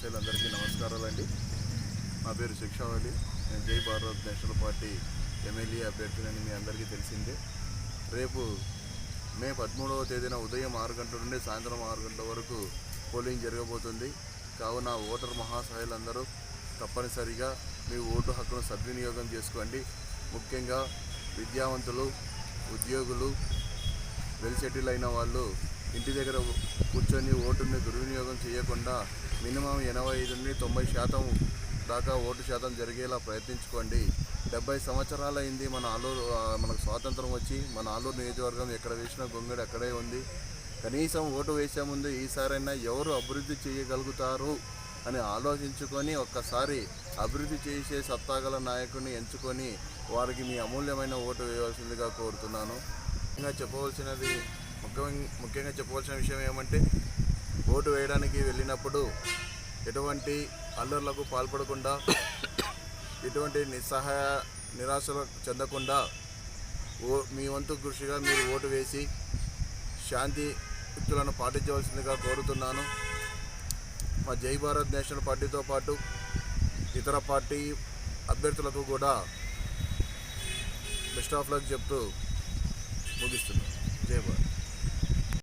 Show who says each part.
Speaker 1: మహాశయులందరికీ నమస్కారాలండి. నా పేరు శిక్షావళి. నేను Jai Bharat national party MLA అభ్యర్థినని మీ అందరికీ తెలిసిందే. రేపు మే పదమూడవ తేదీన ఉదయం ఆరు గంటల నుండి సాయంత్రం ఆరు గంటల వరకు పోలింగ్ జరగబోతుంది. కావున ఓటర్ మహాశయులందరూ తప్పనిసరిగా మీ ఓటు హక్కును సద్వినియోగం చేసుకోండి. ముఖ్యంగా విద్యావంతులు ఉద్యోగులు వెల్ సెటిల్ అయిన వాళ్ళు ఇంటి దగ్గర కూర్చొని ఓటుని దుర్వినియోగం చేయకుండా మినిమం ఎనభై ఐదు నుండి తొంభై శాతం దాకా ఓటు శాతం జరిగేలా ప్రయత్నించుకోండి. డెబ్బై సంవత్సరాలైంది మన ఆలూరు మనకు స్వాతంత్రం వచ్చి మన ఆలూరు నియోజకవర్గం ఎక్కడ వేసిన గొంగడి అక్కడే ఉంది. కనీసం ఓటు వేసే ముందు ఈసారైనా ఎవరు అభివృద్ధి చేయగలుగుతారు అని ఆలోచించుకొని ఒక్కసారి అభివృద్ధి చేసే సత్తాగల నాయకుడిని ఎంచుకొని వారికి మీ అమూల్యమైన ఓటు వేయవలసిందిగా కోరుతున్నాను. ఇంకా చెప్పవలసినది ముఖ్యంగా ముఖ్యంగా చెప్పవలసిన విషయం ఏమంటే ఓటు వేయడానికి వెళ్ళినప్పుడు ఎటువంటి అల్లర్లకు పాల్పడకుండా ఎటువంటి నిస్సహాయ నిరాశలు చెందకుండా ఓ మీ వంతు కృషిగా మీరు ఓటు వేసి శాంతి యుక్తులను పాటించవలసిందిగా కోరుతున్నాను. మా జై భారత్ నేషనల్ పార్టీతో పాటు ఇతర పార్టీ అభ్యర్థులకు కూడా బెస్ట్ ఆఫ్ లక్ చెప్తూ ముగిస్తున్నాను. జై భారత్.